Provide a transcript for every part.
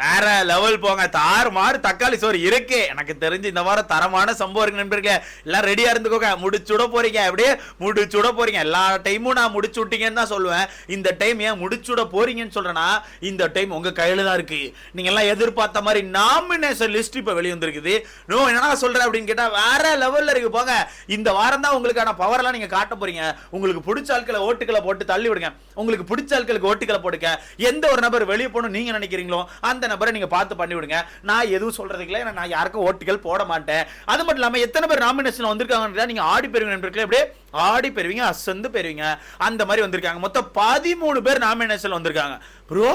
வேற லெவல் போங்க. தாறு மாறு தக்காளி சோறு இருக்கு. எனக்கு தெரிஞ்சு இந்த வாரம் தரமான சம்பவம் இருக்கு நண்பர்களே. எல்லாம் ரெடியா இருந்துக்கோங்க. முடிச்சுட போறீங்க. அப்படியே முடிச்சுட போறீங்க. எல்லா டைமும் நான் முடிச்சு விட்டீங்கன்னு தான் சொல்லுவேன். இந்த டைம் ஏன் முடிச்சுட போறீங்கன்னு சொல்றேன்னா இந்த டைம் உங்க கையில தான் இருக்கு. நீங்க எல்லாம் எதிர்பார்த்த மாதிரி நாமினேஷன் லிஸ்ட் இப்ப வெளிவந்திருக்குது நோ என்ன சொல்ற அப்படின்னு கேட்டா வேற லெவல்ல இருக்கு. போங்க. இந்த வாரம் தான் உங்களுக்கான பவர்லாம் நீங்க காட்ட போறீங்க. உங்களுக்கு பிடிச்ச ஆட்களை ஓட்டுகளை போட்டு தள்ளி விடுங்க உங்களுக்கு பிடிச்ச ஆட்களுக்கு ஓட்டுகளை போடுங்க. எந்த ஒரு நபர் வெளியே போகணும் நீங்க நினைக்கிறீங்களோ அந்த நபரை நீங்க பார்த்து பண்ணி விடுங்க நான் எதுவும் சொல்றதுக்கு இல்லை நான் யாருக்கும் ஓட்டுகள் போட மாட்டேன். அது மட்டும் இல்லாம எத்தனை பேர் நாமினேஷன் வந்திருக்காங்க நீங்க ஆடி பெறுவீங்க நண்பர்களே அப்படியே ஆடி பெறுவீங்க அசந்து பெறுவீங்க. அந்த மாதிரி வந்திருக்காங்க. மொத்தம் பதிமூணு பேர் நாமினேஷன் வந்திருக்காங்க. ப்ரோ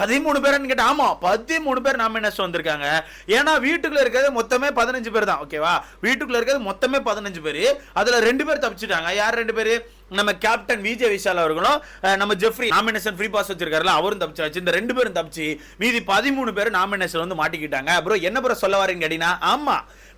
பதிமூணு பேர்னு கேட்டா ஆமா பதிமூணு பேர் நாமினேஷன் வந்திருக்காங்க ஏன்னா வீட்டுக்குள்ள இருக்கிறது மொத்தமே பதினஞ்சு பேர் தான் ஓகேவா வீட்டுக்குள்ள இருக்கிறது மொத்தமே பதினஞ்சு பேர். அதுல ரெண்டு பேர் தப்பிச்சிட்டாங்க. யார் ரெண்டு பேர்? நம்ம கேப்டன் விஜய் விஷால் அவர்களும் நம்ம ஜெஃப்ரி நாமினேஷன் ஃப்ரீ பாஸ் வச்சிருக்காருல அவரும் தப்பிச்சாச்சு. இந்த ரெண்டு பேரும் தப்பிச்சு மீதி பதிமூணு பேர் நாமினேஷன் வந்து மாட்டிக்கிட்டாங்க. அப்புறம் என்ன ப்ரோ சொல்ல வரீங்க கேட்டீங்கன்னா ஆமா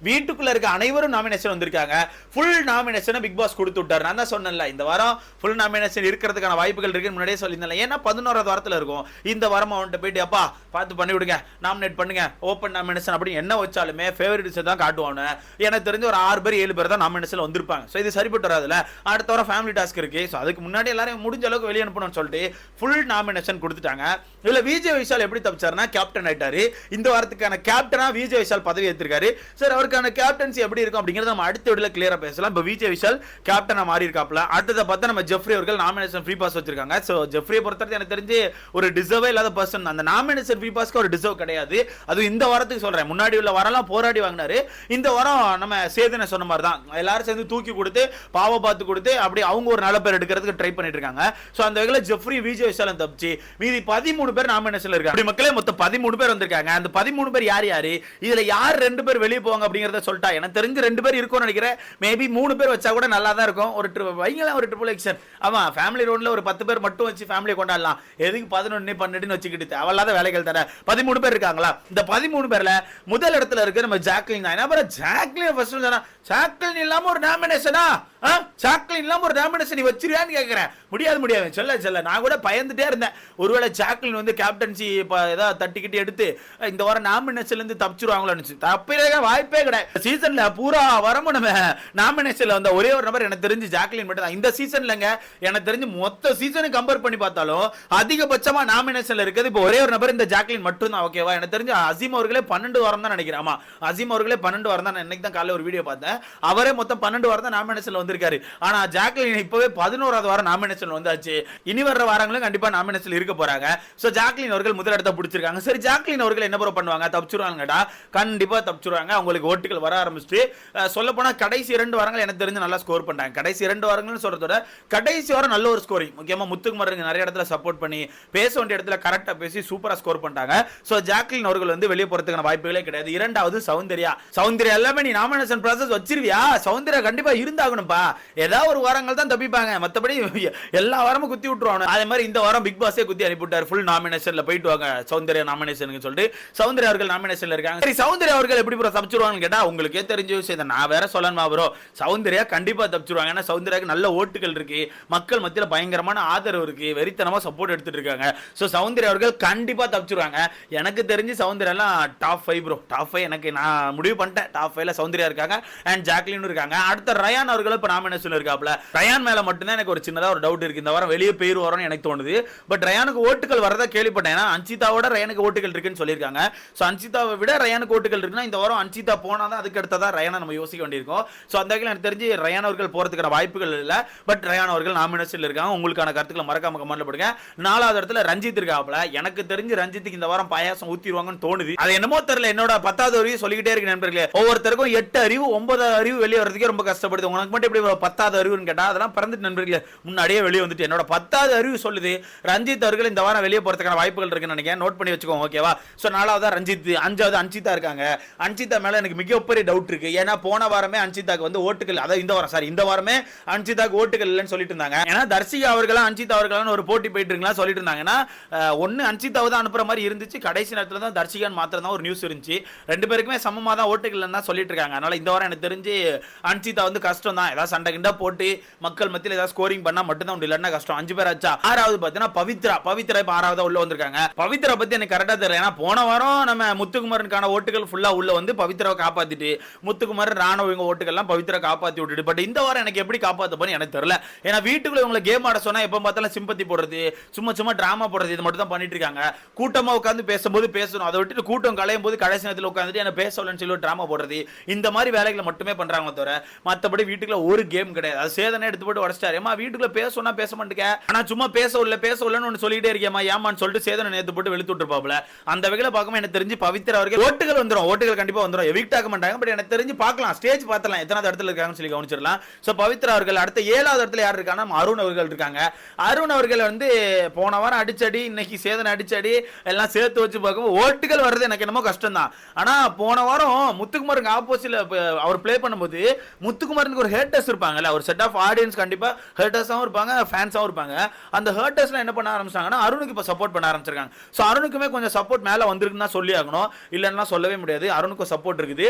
வீட்டுக்குள்ள இருக்க அனைவரும் நாமினேஷன் வந்திருக்காங்க. ஃபுல் நாமினேஷனை பிக் பாஸ் கொடுத்து விட்டார். நான் தான் சொன்னேன்ல இந்த வாரம் ஃபுல் நாமினேஷன் இருக்கிறதுக்கான வாய்ப்புகள் இருக்குன்னு முன்னாடியே சொல்லியிருந்தேன் ஏன்னா பதினோராவது வாரத்தில் இருக்கும். இந்த வாரம் அவன்கிட்ட போயிட்டு அப்பா பார்த்து பண்ணி விடுங்க. நாமினேட் பண்ணுங்க. ஓப்பன் நாமினேஷன் அப்படின்னு என்ன வச்சாலுமே ஃபேவரட்ஸை தான் காட்டுவானு. எனக்கு தெரிஞ்ச ஒரு ஆறு பேர் ஏழு பேர் தான் நாமினேஷன் வந்திருப்பாங்க. ஸோ இது சரிப்பட்டு வராதுல. அடுத்த வாரம் ஃபேமிலி டாஸ்க் இருக்கு. ஸோ அதுக்கு முன்னாடி எல்லாரும் முடிஞ்ச அளவுக்கு வெளியே அனுப்பணும்னு சொல்லிட்டு ஃபுல் நாமினேஷன் கொடுத்துட்டாங்க. இதில் விஜய் விஷால் எப்படி தப்பிச்சாருன்னா கேப்டன் ஆயிட்டாரு. இந்த வாரத்துக்கான கேப்டனாக விஜய் விஷால் பதவி ஏற்றிருக்காரு சார் அவருக்கான கேப்டன்சி எப்படி இருக்கும் அப்படிங்கிறத நம்ம அடுத்த வீடியோல கிளியரா பேசலாம். இப்போ விஜய் விஷால் கேப்டனா மாறி இருக்காப்ல அடுத்ததை பார்த்தா நம்ம ஜெஃப்ரி அவர்கள் நாமினேஷன் ஃப்ரீ பாஸ் வச்சிருக்காங்க. ஸோ ஜெஃப்ரியை பொறுத்தவரை எனக்கு தெரிஞ்சு ஒரு டிசர்வே இல்லாத பர்சன் அந்த நாமினேஷன் ஃப்ரீ பாஸ்க்கு ஒரு டிசர்வ் கிடையாது. அது இந்த வாரத்துக்கு சொல்றேன். முன்னாடி உள்ள வாரம்லாம் போராடி வாங்கினாரு. இந்த வாரம் நம்ம சேதனை சொன்ன மாதிரி தான். எல்லாரும் சேர்ந்து தூக்கி கொடுத்து பாவ பார்த்து கொடுத்து அப்படி அவங்க ஒரு நல்ல பேர் எடுக்கிறதுக்கு ட்ரை பண்ணிட்டு இருக்காங்க. ஸோ அந்த வகையில் ஜெஃப்ரி விஜய் விஷாலம் தப்பிச்சு மீதி பதிமூணு பேர் நாமினேஷன்ல இருக்காங்க. அப்படி மக்களே மொத்தம் பதிமூணு பேர் வந்திருக்காங்க. அந்த பதிமூணு பேர் யார் யாரு? இதுல யார் ரெண்டு பேர் வெளியே போவாங்க அப்படிங்கிறத சொல்லிட்டா. எனக்கு தெரிஞ்சு ரெண்டு பேர் இருக்கும்னு நினைக்கிறேன். மேபி மூணு பேர் வச்சா கூட நல்லா தான் இருக்கும். ஒரு ட்ரி வைங்களேன் ஒரு ட்ரிபிள் எக்ஷன் ஆமாம் ஃபேமிலி ரோடில் ஒரு பத்து பேர் மட்டும் வச்சு ஃபேமிலியை கொண்டாடலாம். எதுக்கு பதினொன்னு பன்னெண்டுன்னு வச்சுக்கிட்டு தேவையில்லாத வேலைகள் தர பதிமூணு பேர் இருக்காங்களா? இந்த பதிமூணு பேர்ல முதல் இடத்துல இருக்கு நம்ம ஜாக்லின் தான். என்ன ஜாக்லின் ஃபர்ஸ்ட் சொன்னா ஜாக்லின் இல்லாம ஒரு நாமினேஷனா ஜாக்லின் இல்லாம ஒரு நாமினேஷன் நீ வச்சிருவியான்னு கேட்குறேன் முடியாது முடியாது. சொல்ல சொல்ல. நான் கூட பயந்துட்டே இருந்தேன். ஒருவேளை ஜாக்லின் வந்து கேப்டன்சி இப்போ ஏதாவது தட்டிக்கிட்டு எடுத்து இந்த வாரம் நாமினேஷன்ல தப்பிச்சிருவாங்களோன்னு தப்பிச்சிருவாங்களோ நினைச்சு வாய்ப்பே கிடையாது சீசன்ல பூரா வரமும் நம்ம நாமினேஷன்ல வந்த ஒரே ஒரு நபர் எனக்கு தெரிஞ்சு ஜாக்லின் மட்டும் தான். இந்த சீசன்லங்க எனக்கு தெரிஞ்சு மொத்த சீசனும் கம்பேர் பண்ணி பார்த்தாலும் அதிகபட்சமா நாமினேஷன்ல இருக்குது இப்போ ஒரே ஒரு நபர் இந்த ஜாக்லின் மட்டும் தான் ஓகேவா எனக்கு தெரிஞ்சு அசீம் அவர்களே பன்னெண்டு வாரம் தான் நினைக்கிறேன். ஆமா அசீம் அவர்களே பன்னெண்டு வாரம் தான். நான் இன்னைக்கு தான் காலையில் ஒரு வீடியோ பார்த்தேன். அவரே மொத்தம் பன்னெண்டு வாரம் தான் நாமினேஷன்ல வந்திருக்காரு. ஆனா ஜாக்லின் இப்பவே பதினோராவது வாரம் நாமினேஷன் வந்தாச்சு. இனி வர்ற வாரங்களும் கண்டிப்பா நாமினேஷன் இருக்க போறாங்க. சோ ஜாக்லின் அவர்கள் முதலிடத்தை பிடிச்சிருக்காங்க. சரி ஜாக்லின் அவர்கள் என்ன ப்ரோ பண்ணுவாங்க? தப்பிச்சிருவாங்கடா. கண்டிப்பா தப்பிச்சிருவாங்க. அவங்களுக்கு ஓட்டுகள் வர ஆரம்பிச்சுட்டு சொல்ல கடைசி இரண்டு வாரங்கள் எனக்கு தெரிஞ்சு நல்லா ஸ்கோர் பண்ணாங்க கடைசி இரண்டு வாரங்கள்னு சொல்றதோட கடைசி வாரம் நல்ல ஒரு ஸ்கோரிங் முக்கியமா முத்துக்குமாருக்கு நிறைய இடத்துல சப்போர்ட் பண்ணி பேச வேண்டிய இடத்துல கரெக்டாக பேசி சூப்பராக ஸ்கோர் பண்ணிட்டாங்க. ஸோ ஜாக்லின் அவர்கள் வந்து வெளியே போகிறதுக்கான வாய்ப்புகளே கிடையாது. இரண்டாவது சௌந்தர்யா. சௌந்தர்யா எல்லாமே நீ நாமினேஷன் ப்ராசஸ் வச்சிருவியா? சௌந்தர்யா கண்டிப்பாக இருந்தாகணும்ப்பா ஏதாவது ஒரு வாரங்கள் தான் தப்பிப்பாங்க. மற்றபடி எல்லா வாரமும் குத்தி விட்டுருவாங்க அதே மாதிரி இந்த வாரம் பிக் பாஸே குத்தி அனுப்பிவிட்டார் ஃபுல் நாமினேஷனில் போயிட்டு வாங்க. சௌந்தர்யா நாமினேஷனுக்கு சொல்லிட்டு சௌந்தர்யா அவர்கள் நாமினேஷன்ல இருக்காங்க. சரி சௌந்தர்யா அவர்கள் எப்படி சமைச்சிருவாங்க தப்பிச்சிருவாங்கன்னு கேட்டா உங்களுக்கே தெரிஞ்ச விஷயம் இதை நான் வேற சொல்லணுமா ப்ரோ சௌந்தர்யா கண்டிப்பா தப்பிச்சிருவாங்க. ஏன்னா சௌந்தர்யாவுக்கு நல்ல ஓட்டுகள் இருக்கு. மக்கள் மத்தியில பயங்கரமான ஆதரவு இருக்கு. வெறித்தனமா சப்போர்ட் எடுத்துட்டு இருக்காங்க. சோ சௌந்தர்யா அவர்கள் கண்டிப்பா தப்பிச்சிருவாங்க. எனக்கு தெரிஞ்சு சௌந்தர்யா எல்லாம் top five bro top five எனக்கு நான் முடிவு பண்ணிட்டேன். டாப் ஃபைவ்ல சௌந்தர்யா இருக்காங்க. அண்ட் ஜாக்லின் இருக்காங்க. அடுத்த ரயான் அவர்களும் இப்போ நாமினேஷன் இருக்காப்ல ரயான் மேல மட்டும்தான் எனக்கு ஒரு சின்னதாக ஒரு டவுட் இருக்கு. இந்த வாரம் வெளியே பேர் வரும்னு எனக்கு தோணுது. பட் ரயானுக்கு ஓட்டுகள் வரதா கேள்விப்பட்டேன். ஏன்னா அன்சிதாவோட ரயானுக்கு ஓட்டுகள் இருக்குன்னு சொல்லியிருக்காங்க. ஸோ அன்சிதாவை விட ரயானுக்கு ஓட்டுகள் இருக்குன்னா இந்த வாரம் அன்சிதா போனால் தான் அதுக்கு அடுத்ததா ரயானா நம்ம யோசிக்க வேண்டியிருக்கும். ஸோ அந்த வகையில் எனக்கு தெரிஞ்சு ரயான் அவர்கள் வாய்ப்புகள் இல்லை. பட் ரயான் அவர்கள் இருக்காங்க. உங்களுக்கான கருத்துக்களை மறக்காம கமெண்ட்ல போடுங்க. நாலாவது இடத்துல ரஞ்சித் இருக்காப்ல எனக்கு தெரிஞ்சு ரஞ்சித்துக்கு இந்த வாரம் பாயாசம் ஊத்திடுவாங்கன்னு தோணுது. அது என்னமோ தெரியல. என்னோட பத்தாவது அறிவு சொல்லிக்கிட்டே இருக்கு நண்பர்களே. ஒவ்வொருத்தருக்கும் எட்டு அறிவு ஒன்பது அறிவு வெளியே வரதுக்கே ரொம்ப கஷ்டப்படுது. உனக்கு மட்டும் எப்படி பத்தாவது அறிவுன்னு கேட்டால் அதெல்லாம் பிறந்துட்டு நண்பர்களே முன்னாடியே வெளியே வந்துட்டு. என்னோட பத்தாவது அறிவு சொல்லுது. ரஞ்சித் அவர்கள் இந்த வாரம் வெளியே போறதுக்கான வாய்ப்புகள் இருக்குன்னு நினைக்கிறேன். நோட் பண்ணி வச்சுக்கோங்க ஓகேவா ஸோ நாலாவது ரஞ்சித் அஞ்சாவது அஞ்சிதா இருக்காங்க. அஞ்சிதா மேல எனக்கு மிகப்பெரிய டவுட் இருக்கு. ஏன்னா போன வாரமே அன்சிதாக்கு வந்து ஓட்டுகள் அதாவது இந்த வாரம் சாரி இந்த வாரமே அன்சிதாக்கு ஓட்டுகள் இல்லைன்னு சொல்லிட்டு இருந்தாங்க. ஏன்னா தர்சிகா அவர்களும் அன்சிதா அவர்களும் ஒரு போட்டி போயிட்டு இருக்கலாம் சொல்லிட்டு இருந்தாங்கன்னா ஒன்னு அன்சிதாவை தான் அனுப்புற மாதிரி இருந்துச்சு. கடைசி நேரத்தில் தான் தர்சிகான் மாத்திரம் தான் ஒரு நியூஸ் இருந்துச்சு. ரெண்டு பேருக்குமே சமமாக தான் ஓட்டுகள் தான் சொல்லிட்டு இருக்காங்க. அதனால இந்த வாரம் எனக்கு தெரிஞ்சு அன்சிதா வந்து கஷ்டம் தான். ஏதாவது சண்டை கிண்டா போட்டு மக்கள் மத்தியில் ஏதாவது ஸ்கோரிங் பண்ணா மட்டும்தான் உண்டு. இல்லைன்னா கஷ்டம். அஞ்சு பேர் ஆச்சா? ஆறாவது பார்த்தீங்கன்னா பவித்ரா. பவித்ரா இப்போ ஆறாவது உள்ள வந்திருக்காங்க. பவித்ரா பத்தி எனக்கு கரெக்டாக தெரியல. ஏன்னா போன வாரம் நம்ம முத்துக்குமரனுக்கான ஓட்டுகள் ஃபுல்லா உள்ள வந்து பவித்ராவை காப்பாத்திட்டு முத்துக்குமார் ராணுவ இவங்க ஓட்டுகள்லாம் பவித்ரா காப்பாத்தி விட்டுட்டு. பட் இந்த வாரம் எனக்கு எப்படி காப்பாத்த எனக்கு தெரியல. ஏன்னா வீட்டுக்குள்ள இவங்களை கேம் ஆட சொன்னா எப்ப பார்த்தாலும் சிம்பத்தி போடுறது சும்மா சும்மா டிராமா போடுறது இது மட்டும் தான் பண்ணிட்டு இருக்காங்க. கூட்டமா உட்காந்து பேசும்போது பேசணும். அதை விட்டு கூட்டம் கலையும் போது கடைசி நேரத்தில் உட்காந்துட்டு என்ன பேசலன்னு சொல்லி டிராமா போடுறது. இந்த மாதிரி வேலைகளை மட்டுமே பண்றாங்க தவிர மற்றபடி வீட்டுக்குள்ள ஒரு கேம் கிடையாது. அது சேதனை எடுத்து போட்டு உடச்சிட்டாரு. ஏமா வீட்டுக்குள்ள பேசணும்னா பேச மாட்டேங்க. ஆனா சும்மா பேச உள்ள பேச உள்ளன்னு ஒன்று சொல்லிட்டே இருக்கேமா ஏமான்னு சொல்லிட்டு சேதனை நேத்து போட்டு வெளுத்து விட்டுருப்பாப்ல அந்த வகையில் பார்க்கும்போது எனக்கு தெரிஞ்சு பவித்ரா அவர்கள் ஓட்டுகள் வந்துடும் ஓட்டுகள் கண்டிப்பா வந்துரும். எவிக்டா ஆக மாட்டாங்க. பட் எனக்கு தெரிஞ்சு பார்க்கலாம். ஸ்டேஜ் பார்த்தலாம் எத்தனாவது இடத்துல இருக்காங்கன்னு சொல்லி கவனிச்சிடலாம். ஸோ பவித்ரா அவர்கள் அடுத்த ஏழாவது இடத்துல யார் இருக்காங்கன்னா நம்ம அருண் அவர்கள் இருக்காங்க. அருண் அவர்கள் வந்து போன வாரம் அடிச்சடி இன்னைக்கு சேதனை அடிச்சடி எல்லாம் சேர்த்து வச்சு பார்க்கும்போது ஓட்டுகள் வர்றது எனக்கு என்னமோ கஷ்டம் தான் ஆனால் போன வாரம் முத்துக்குமாருக்கு ஆப்போசிட்ல அவர் ப்ளே பண்ணும்போது முத்துக்குமாருக்கு ஒரு ஹேட்டர்ஸ் இருப்பாங்கல்ல. ஒரு செட் ஆஃப் ஆடியன்ஸ் கண்டிப்பாக ஹேட்டர்ஸாகவும் இருப்பாங்க ஃபேன்ஸாகவும் இருப்பாங்க. அந்த ஹேட்டர்ஸ்லாம் என்ன பண்ண ஆரம்பிச்சாங்கன்னா அருணுக்கு இப்போ சப்போர்ட் பண்ண ஆரம்பிச்சிருக்காங்க. ஸோ அருணுக்குமே கொஞ்சம் சப்போர்ட் மேலே வந்திருக்குன்னு தான் சொல்லி ஆகணும் இல்லைன்னா சொல்லவே முடியாது. அருணுக்கும் சப்போர்ட் இருக்குது.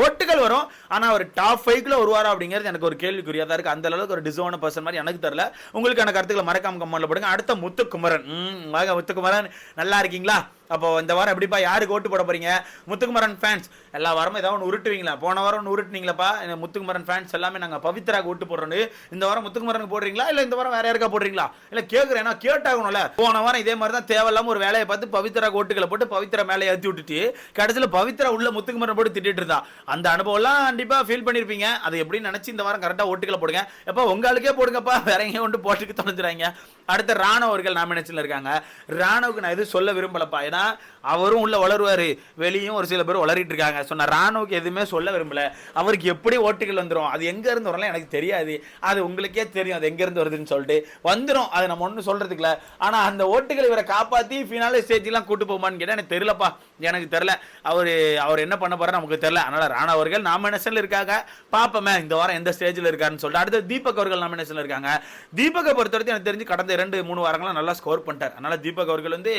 ஓட்டுகள் வரும். ஆனால் ஒரு டாப் ஃபைவ்ல வருவாரா அப்படிங்கிறது எனக்கு ஒரு கேள்விக்குறியா தான் இருக்கு. அந்த அளவுக்கு ஒரு டிசோன பர்சன் மாதிரி எனக்கு தெரியல. உங்களுக்கான கருத்துக்களை மறக்காம கமெண்ட்ல போடுங்க. அடுத்த முத்துக்குமரன். வாங்க முத்துக்குமரன். நல்லா இருக்கீங்களா? அப்போ இந்த வாரம் எப்படிப்பா யாருக்கு ஓட்டு போட போறீங்க? முத்துக்குமரன் ஃபேன்ஸ் எல்லா வாரமும் ஏதாவது ஒன்று உருட்டுவீங்களா? போன வாரம் ஒன்று உருட்டுனீங்களாப்பா? இந்த முத்துக்குமரன் ஃபேன்ஸ் எல்லாமே நாங்கள் பவித்ராக்கு ஓட்டு போடுறோன்னு. இந்த வாரம் முத்துக்குமரனுக்கு போடுறீங்களா? இல்லை இந்த வாரம் வேற யாருக்கா போடுறீங்களா? இல்லை கேட்குறேன் ஏன்னா கேட்டாகணும்ல. போன வாரம் இதே மாதிரி தான் தேவையில்லாம ஒரு வேலையை பார்த்து பவித்ரா ஓட்டுகளை போட்டு பவித்ரா மேலே ஏற்றி விட்டுட்டு கடைசியில் பவித்ரா உள்ள முத்துக்குமரன் போட்டு திட்டிட்டு இருந்தா. அந்த அனுபவம்லாம் கண்டிப்பாக ஃபீல் பண்ணியிருப்பீங்க அது எப்படின்னு நினச்சி இந்த வாரம் கரெக்டாக ஓட்டுகளை போடுங்க. எப்போ உங்களுக்கே போடுங்கப்பா. வேற எங்கேயும் கொண்டு போட்டுக்கு தொலைஞ்சுறாங்க அடுத்த ராணுவர்கள் நாமினேஷன்ல இருக்காங்க. ராணுவுக்கு நான் எதுவும் சொல்ல விரும்பலப்பா. ஏன்னா அவரும் உள்ள வளருவாரு. வெளியும் ஒரு சில பேர் வளரிட்டு இருக்காங்க. ஸோ நான் ராணுவுக்கு எதுவுமே சொல்ல விரும்பல. அவருக்கு எப்படி ஓட்டுகள் வந்துடும் அது எங்க இருந்து வரலாம் எனக்கு தெரியாது. அது உங்களுக்கே தெரியும். அது எங்க இருந்து வருதுன்னு சொல்லிட்டு. வந்துடும் அதை நம்ம ஒன்றும் சொல்றதுக்கு இல்ல. ஆனா அந்த ஓட்டுகள் இவரை காப்பாத்தி ஃபினாலே ஸ்டேஜ்லாம் கூட்டு போமான்னு கேட்டால் எனக்கு தெரியலப்பா. எனக்கு தெரில அவர் அவர் என்ன பண்ண போறாரு நமக்கு தெரில அதனால ராணா அவர்கள் நாமினேஷன்ல இருக்காங்க. பாப்போமே இந்த வாரம் எந்த ஸ்டேஜ்ல இருக்காருன்னு சொல்லிட்டு. அடுத்து தீபக் அவர்கள் நாமினேஷன்ல இருக்காங்க. தீபக்கை பொறுத்தவரைக்கும் எனக்கு தெரிஞ்சு கடந்த இரண்டு மூணு வாரங்களா நல்லா ஸ்கோர் பண்ணிட்டார். அதனால தீபக் அவர்கள் வந்து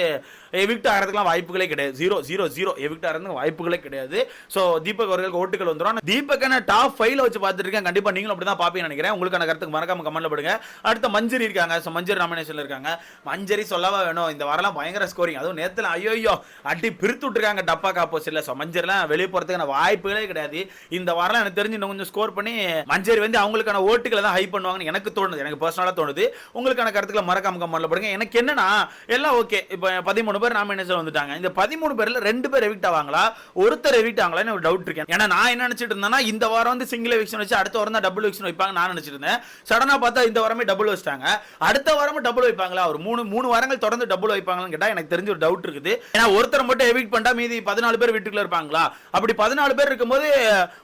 எவிக்ட் ஆகிறதுக்குலாம் வாய்ப்புகள் கிடையாது. ஜீரோ ஜீரோ ஜீரோ எவிக்டா இருந்து வாய்ப்புகளே கிடையாது. ஸோ தீபக் அவர்களுக்கு ஓட்டுகள் வந்துடும் ஆனால் தீபக்கான டாப் ஃபைவ்ல வச்சு பார்த்துட்டு இருக்கேன் கண்டிப்பாக நீங்களும் அப்படி தான் பார்ப்பீங்கன்னு நினைக்கிறேன். உங்களுக்கான கருத்துக்கு மறக்காம கமெண்ட்ல போடுங்க. அடுத்த மஞ்சரி இருக்காங்க. ஸோ மஞ்சரி நாமினேஷன்ல இருக்காங்க. மஞ்சரி சொல்லவா வேணும்? இந்த வாரம்லாம் பயங்கர ஸ்கோரிங் அதுவும் நேரத்தில் ஐயோ அடி பிரித்து விட்டுருக்காங்க டப்பா காப்போசிட்ல ஸோ மஞ்சரிலாம் வெளியே போகிறதுக்கான வாய்ப்புகளே கிடையாது. இந்த வாரம் எனக்கு தெரிஞ்சு இன்னும் கொஞ்சம் ஸ்கோர் பண்ணி மஞ்சரி வந்து அவங்களுக்கான ஓட்டுகளை தான் ஹை பண்ணுவாங்கன்னு எனக்கு தோணுது. எனக்கு பர்சனலாக தோணுது. உங்களுக்கான கருத்துக்களை மறக்காம கமெண்ட்ல போடுங்க. எனக்கு என்னன்னா எல்லாம் ஓகே இப்போ பதிமூணு பேர் நாமினேஷன் வந்துட்டாங்க. இந்த பதிமூணு பேர்ல ரெண்டு பேர் எவிக்ட் ஆவாங்களா? ஒருத்தர் எவிக்ட் ஆகலான்னு ஒரு டவுட் இருக்கேன். ஏன்னா நான் என்ன நினைச்சிட்டு இருந்தேன்னா இந்த வாரம் வந்து சிங்கிள் எவிக்ஷன் வச்சு அடுத்த வாரம் தான் டபுள் எவிக்ஷன் வைப்பாங்க நான் நினைச்சிட்டு இருந்தேன். சடனா பார்த்தா இந்த வாரமே டபுள் வச்சிட்டாங்க. அடுத்த வாரமும் டபுள் வைப்பாங்களா? ஒரு மூணு மூணு வாரங்கள் தொடர்ந்து டபுள் வைப்பாங்களான்னு கேட்டா எனக்கு தெரிஞ்ச ஒரு டவுட் இருக்குது. ஏன்னா ஒருத்தர் மட்டும் எவிக்ட் பண்ணிட்டா மீதி பதினாலு பேர் வீட்டுக்குள்ள இருப்பாங்களா? அப்படி பதினாலு பேர் இருக்கும்போது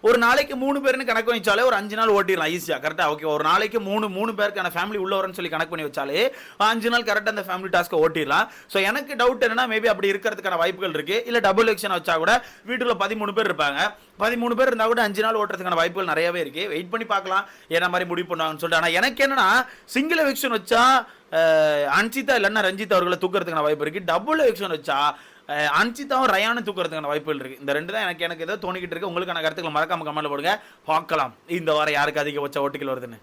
ஒரு நாளைக்கு மூணு பேர்னு கணக்கு வச்சாலே ஒரு அஞ்சு நாள் ஓட்டிடலாம் ஈஸியா கரெக்டா ஓகே ஒரு நாளைக்கு மூணு மூணு பேருக்கான ஃபேமிலி உள்ள வரன்னு சொல்லி கணக்கு பண்ணி வச்சாலே அஞ்சு நாள் கரெக்டா அந்த ஃபேமிலி டாஸ்க்கை ஓட்டிடலாம். ஸோ எனக்கு டவுட் என்னன்னா மேபி அப்படி இருக்கிறதுக்கான வாய்ப்புகள் இருக்கு. இல்ல டபுள் எலெக்ஷன் வச்சா கூட வீட்டுக்குள்ள பதிமூணு பேர் இருப்பாங்க. பதிமூணு பேர் இருந்தா கூட அஞ்சு நாள் ஓட்டுறதுக்கான வாய்ப்புகள் நிறையவே இருக்கு. வெயிட் பண்ணி பார்க்கலாம். என்ன மாதிரி முடிவு பண்ணுவாங்கன்னு சொல்லிட்டு. ஆனா எனக்கு என்னன்னா சிங்கிள் எலெக்ஷன் வச்சா அன்சிதா இல்லைன்னா ரஞ்சித் அவர்களை தூக்குறதுக்கான வாய்ப்பு இருக்கு. டபுள் எலெக்ஷன் வச்சா அன்சிதாவும் ரயானும் தூக்குறதுக்கான வாய்ப்புகள் இருக்கு. இந்த ரெண்டு தான் எனக்கு எனக்கு ஏதோ தோணிக்கிட்டு இருக்கு. உங்களுக்கான கருத்துக்களை மறக்காம கமெண்ட்ல போடுங்க. பார்க்கலாம். இந்த வாரம் யாருக்கு அதிகபட்ச ஓட்டுகள் வருதுன்னு.